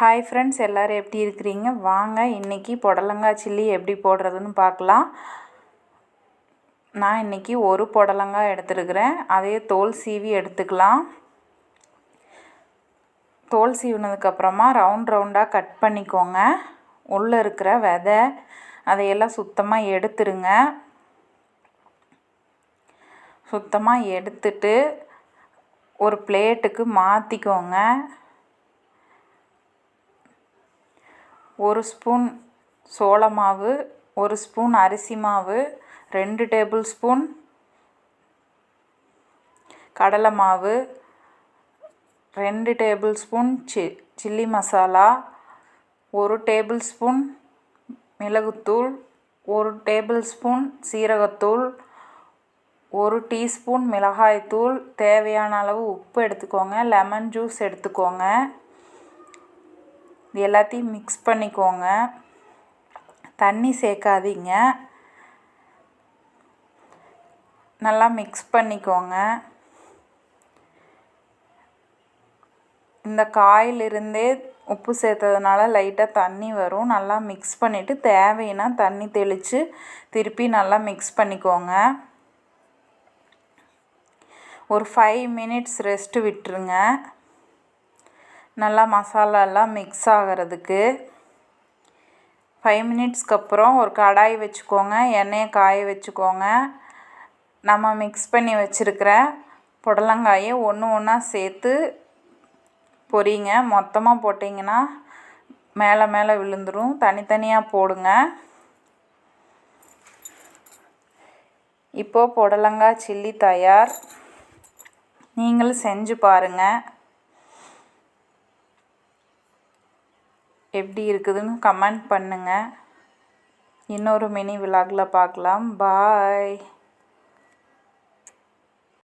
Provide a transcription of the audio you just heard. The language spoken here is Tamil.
ஹாய் ஃப்ரெண்ட்ஸ் எல்லோரும் எப்படி இருக்கிறீங்க? வாங்க இன்றைக்கி புடலங்காய் சில்லி எப்படி போடுறதுன்னு பார்க்கலாம். நான் இன்றைக்கி ஒரு புடலங்காய் எடுத்துருக்கிறேன். அதே தோல் சீவி எடுத்துக்கலாம். தோல் சீவினதுக்கப்புறமா ரவுண்ட் ரவுண்டாக கட் பண்ணிக்கோங்க. உள்ளே இருக்கிற விதை அதையெல்லாம் சுத்தமாக எடுத்துருங்க. சுத்தமாக எடுத்துட்டு ஒரு பிளேட்டுக்கு மாற்றிக்கோங்க ஒரு ஸ்பூன் சோள மாவு ஒரு ஸ்பூன் அரிசி மாவு ரெண்டு டேபிள் ஸ்பூன் கடலை மாவு ரெண்டு டேபிள் ஸ்பூன் சி சில்லி மசாலா ஒரு டேபிள் ஸ்பூன் மிளகுத்தூள் ஒரு டேபிள் ஸ்பூன் சீரகத்தூள் ஒரு டீஸ்பூன் மிளகாய்த்தூள். தேவையான அளவு உப்பு எடுத்துக்கோங்க லெமன் ஜூஸ் எடுத்துக்கோங்க. இது எல்லாத்தையும் மிக்ஸ் பண்ணிக்கோங்க. தண்ணி சேர்க்காதீங்க. நல்லா மிக்ஸ் பண்ணிக்கோங்க. இந்த காயிலிருந்தே உப்பு சேர்த்ததுனால லைட்டாக தண்ணி வரும். நல்லா மிக்ஸ் பண்ணிவிட்டு தேவைன்னா தண்ணி தெளித்து திருப்பி நல்லா மிக்ஸ் பண்ணிக்கோங்க. ஒரு ஃபைவ் மினிட்ஸ் ரெஸ்ட்டு விட்டுருங்க. நல்லா மசாலாலாம் மிக்ஸ் ஆகிறதுக்கு ஃபைவ் மினிட்ஸ்க்கு அப்புறம் ஒரு கடாய் வச்சுக்கோங்க எண்ணெயை காய வச்சுக்கோங்க. நம்ம மிக்ஸ் பண்ணி வச்சுருக்கிற புடலங்காயை ஒன்று ஒன்றா சேர்த்து பொரிங்க. மொத்தமாக போட்டிங்கன்னா மேலே மேலே விழுந்துடும் தனித்தனியாக போடுங்க. இப்போது புடலங்காய் சில்லி தயார். நீங்களும் செஞ்சு பாருங்கள் எப்படி இருக்குதுன்னு கமெண்ட் பண்ணுங்கள் இன்னொரு மினி விலாகில் பார்க்கலாம். பாய்.